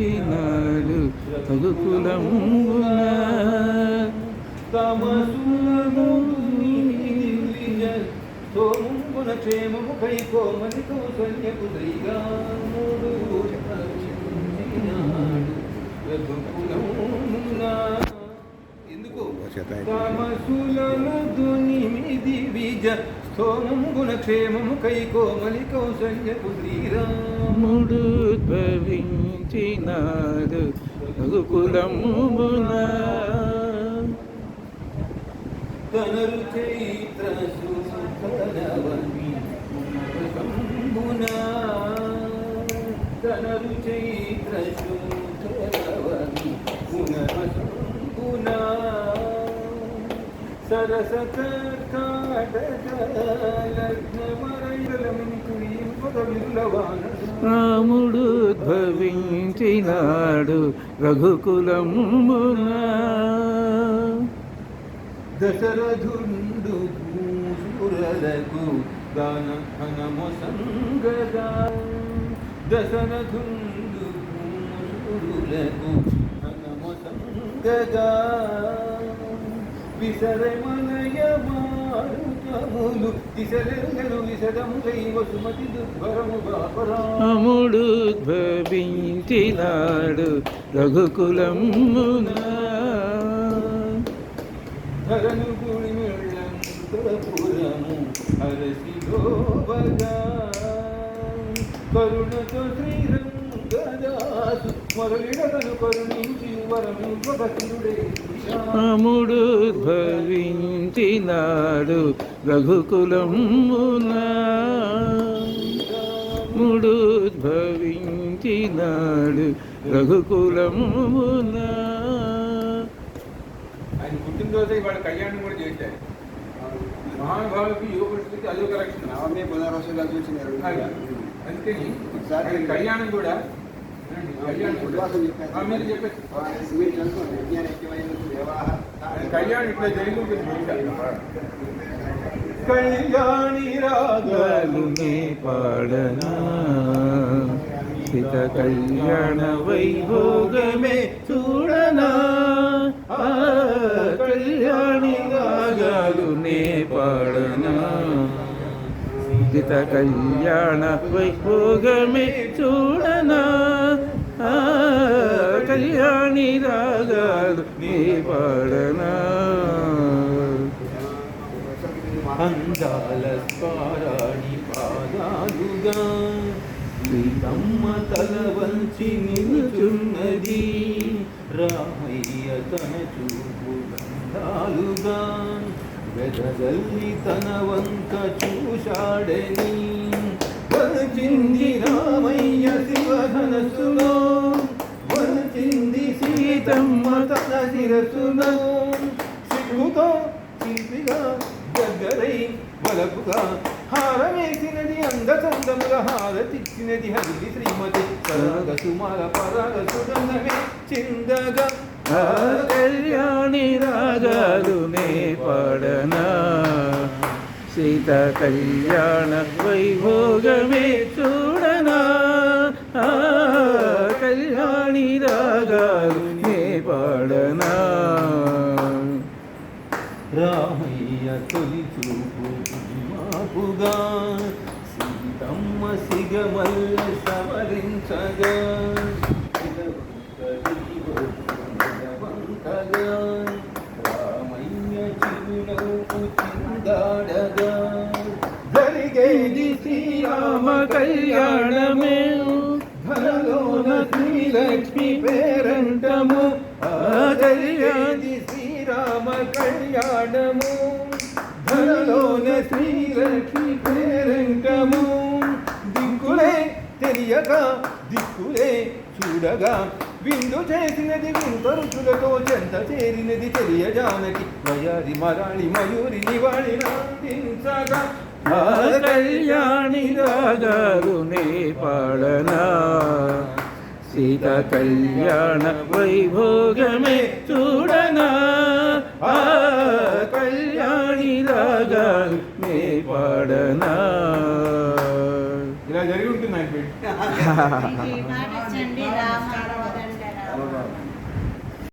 వైభోగమించినాడు రఘుకులమున తమసులను సోమున క్షేమము కై కోమలి కౌసల్యపు దైగాముడు ఎందుకు? తమసులను దునిమిది విజ స్థోమము గుణక్షేమము కై కోమలి కౌసల్యపు శ్రీరాముడు మూడుద్భవించినాడు రఘుకులమున తనరు చైత్ర సుధరవని శంభునా తనరు చైత్ర సుధరవని పునఃశంభునా సరస రాముడు ఉద్భవించినాడు రఘుకులమున. దశరథుండు భూసురలకు దాన సంగదా. దశరథుండు భూసురులకు హనమొసంగగా విసరమనయ మారుతములు దిశలెంగను విసదములై వసుమతి దుర్భరము రాముడు ఉద్భవించినాడు రఘుకులమున. ధరను గుడి మెళ్ళంతపురము అరసిలోబగా కరుణతో శ్రీరంగదాసు మొరలిడగను కరుణించి వరము భగతుడే రాముడు ఉద్భవించినాడు రఘుకులమున. ముడు ఉద్భవించినాడు రఘుకులమున. ఆయన పుట్టినరోజు ఇవాళ కళ్యాణం కూడా చేశారు. మహానుభావులకి యువకుడికి అది ఒక రక్షణ బుధవారం గారు చూసినారు అందుకని కళ్యాణం కూడా కళ్యాణం ఇట్లా కళ్యాణి రాగాలు పాడనా. సీత కళ్యాణ వైభోగమే సీత కళ్యాణ వైభోగమే చూడనా? కళ్యాణి రాగాలు నీ పాడనా? అందాల స్వారాణి పాదాలుగా సీతమ్మ తల వంచి నిలుచున్నది. రామయ్య తన చూపు గంధాలుగా వెదగల్లి తన వంక తన సిగ్గుతో చిలిపిగా దగ్గరై వలపుగా హారమేసినది అందచందముగా హారతిచ్చినది హరిది శ్రీమతి పరాగ సుమార పరాగ సుగంధమే చిందగా. కళ్యాణి రాగాలు రాగాలునే పాడనా సీత కళ్యాణ వైభోగమే చూడనా. కళ్యాణి రాగాలు పాడనా? రామయ్య తొలి చూపు మాపుగా సీతమ్మ సిగమల్ల సవరించగా. రామయ్య చిరునవ్వు చిందాడగా. జరిగేది శ్రీరామ కళ్యాణమే. ధనలోన శ్రీలక్ష్మి శ్రీరామ కళ్యాణము ధనలోన శ్రీలక్ష్మి పేరంకము దిక్కులే తెలియక దిక్కులే చూడగా విందు చేసినది వింత రుచులతో చెంత చేరినది తెలియజానకి మయారి మరాళి మయూరి నివాళి నాటించగా. ఆ కళ్యాణి రాగాలునే పాడనా సీత కళ్యాణ వైభోగమే చూడనా? ఆ కళ్యాణి రాగాలునే పాడనా? ఇలా జరిగి ఉంటుంది ఆయన